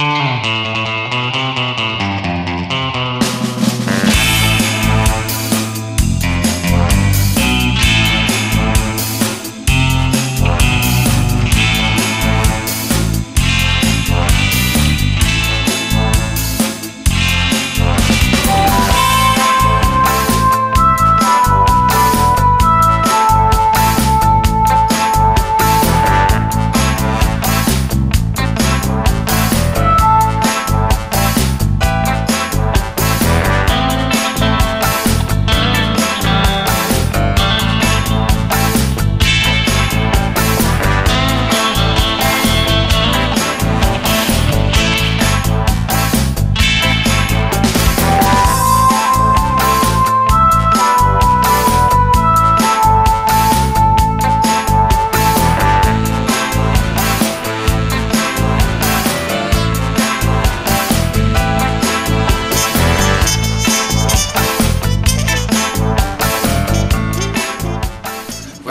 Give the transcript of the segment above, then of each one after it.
Música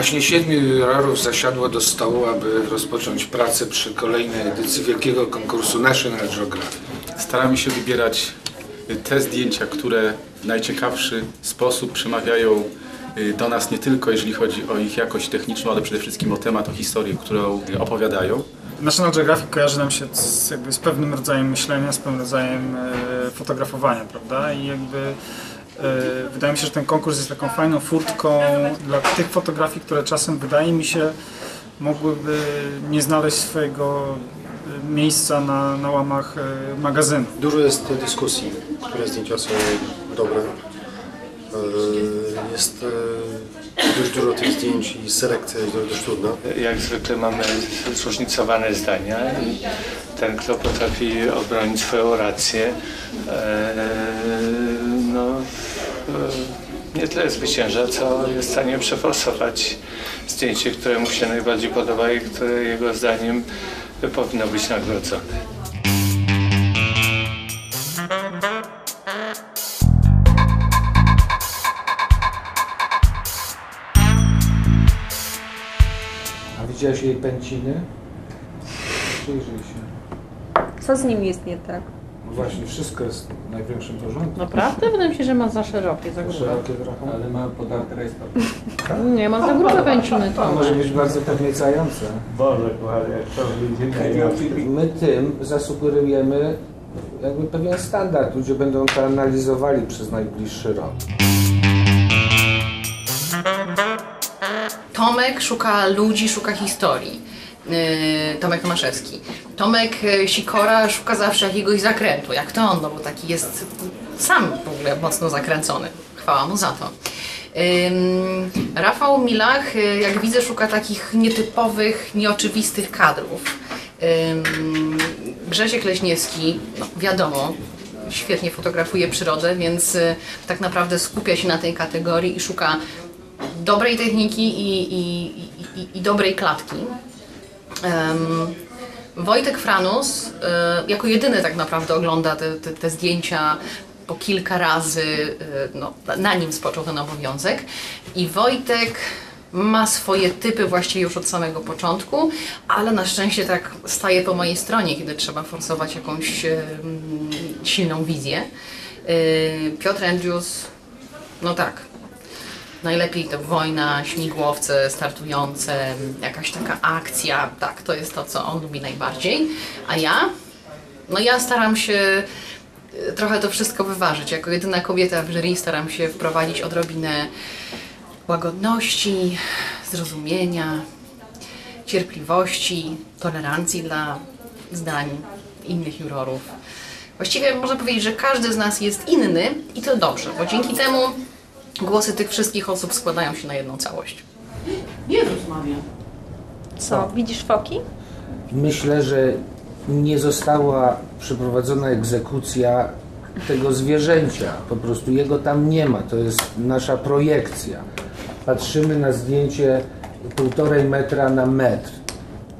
Właśnie siedmiu jurorów zasiadło do stołu, aby rozpocząć pracę przy kolejnej edycji wielkiego konkursu National Geographic. Staramy się wybierać y, te zdjęcia, które w najciekawszy sposób przemawiają y, do nas nie tylko jeżeli chodzi o ich jakość techniczną, ale przede wszystkim o temat, o historię, którą y, opowiadają. National Geographic kojarzy nam się z, jakby z pewnym rodzajem myślenia, z pewnym rodzajem fotografowania, prawda? I jakby wydaje mi się, że ten konkurs jest taką fajną furtką dla tych fotografii, które czasem wydaje mi się mogłyby nie znaleźć swojego e, miejsca na, na łamach e, magazynu. Dużo jest dyskusji, które zdjęcia są dobre. E, Jest e, dość dużo tych zdjęć i selekcja jest dość trudna. Jak zwykle mamy zróżnicowane zdania i ten, kto potrafi obronić swoją rację, e, no, e, nie tyle zwycięża, co jest w stanie przeforsować zdjęcie, które mu się najbardziej podoba i które jego zdaniem powinno być nagrodzone. A widziałeś jej pęciny? Przyjrzyj się. Co z nim jest nie tak? No właśnie, wszystko jest w największym porządku. Naprawdę? Wydaje mi się, że ma za szerokie, za grube. Szerokie trochę. Ale ma podarte rejestr. Nie, ma za grube pęciny To to. może być bardzo podniecające. Boże, kochany, jak to wyjdzie My tym zasugerujemy jakby pewien standard. Ludzie będą to analizowali przez najbliższy rok. Tomek szuka ludzi, szuka historii. Yy, Tomek Tomaszewski. Tomek yy, Sikora szuka zawsze jakiegoś zakrętu, jak to on, no bo taki jest sam w ogóle mocno zakręcony. Chwała mu za to. Rafał Milach, yy, jak widzę, szuka takich nietypowych, nieoczywistych kadrów. Grzesiek Leśniewski, no wiadomo, świetnie fotografuje przyrodę, więc y, tak naprawdę skupia się na tej kategorii i szuka dobrej techniki i, i, i, i dobrej klatki. Wojtek Franus y, jako jedyny tak naprawdę ogląda te, te, te zdjęcia po kilka razy, y, no, na nim spoczął ten obowiązek. I Wojtek ma swoje typy właściwie już od samego początku, ale na szczęście tak staje po mojej stronie, kiedy trzeba forsować jakąś silną wizję. Y, Piotr Andrews, no tak, Najlepiej to wojna, śmigłowce startujące, jakaś taka akcja, tak, to jest to, co on lubi najbardziej. A ja? No ja staram się y, trochę to wszystko wyważyć. Jako jedyna kobieta w jury staram się wprowadzić odrobinę łagodności, zrozumienia, cierpliwości, tolerancji dla zdań innych jurorów. Właściwie można powiedzieć, że każdy z nas jest inny i to dobrze, bo dzięki temu głosy tych wszystkich osób składają się na jedną całość. Jezus Maria. Co, widzisz foki? Myślę, że nie została przeprowadzona egzekucja tego zwierzęcia. Po prostu jego tam nie ma. To jest nasza projekcja. Patrzymy na zdjęcie półtorej metra na metr.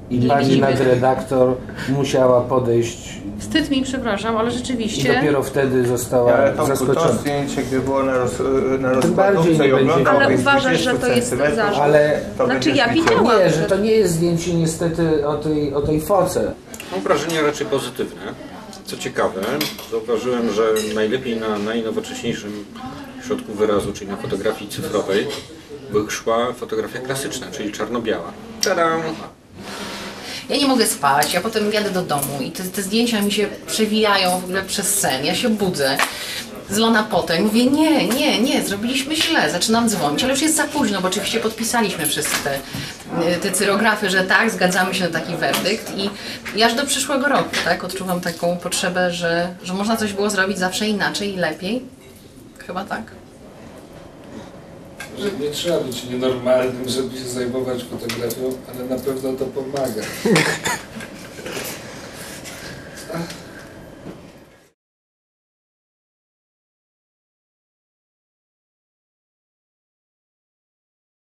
I pani nadredaktor musiała podejść Wstyd mi, przepraszam, ale i rzeczywiście... dopiero wtedy została Ale to zaskoczona. zdjęcie, gdy było na, roz, na Tym bardziej rozkładówce nie i będzie oglądał Ale uważasz, że 20 to jest zarzut? Ale to Znaczy, ja widział. widziałam. nie, że to nie jest zdjęcie niestety o tej, o tej foce. Mam wrażenie raczej pozytywne. Co ciekawe, zauważyłem, że najlepiej na najnowocześniejszym środku wyrazu, czyli na fotografii cyfrowej, wyszła fotografia klasyczna, czyli czarno-biała. Tadam! Ja nie mogę spać, ja potem jadę do domu i te, te zdjęcia mi się przewijają w ogóle przez sen. Ja się budzę, zlona potem, mówię nie, nie, nie, zrobiliśmy źle, zaczynam dzwonić, ale już jest za późno, bo oczywiście podpisaliśmy wszyscy te, te cyrografy, że tak, zgadzamy się na taki werdykt i, i aż do przyszłego roku, tak, odczuwam taką potrzebę, że, że można coś było zrobić zawsze inaczej i lepiej. Chyba tak. Że nie trzeba być nienormalnym, żeby się zajmować fotografią, ale na pewno to pomaga.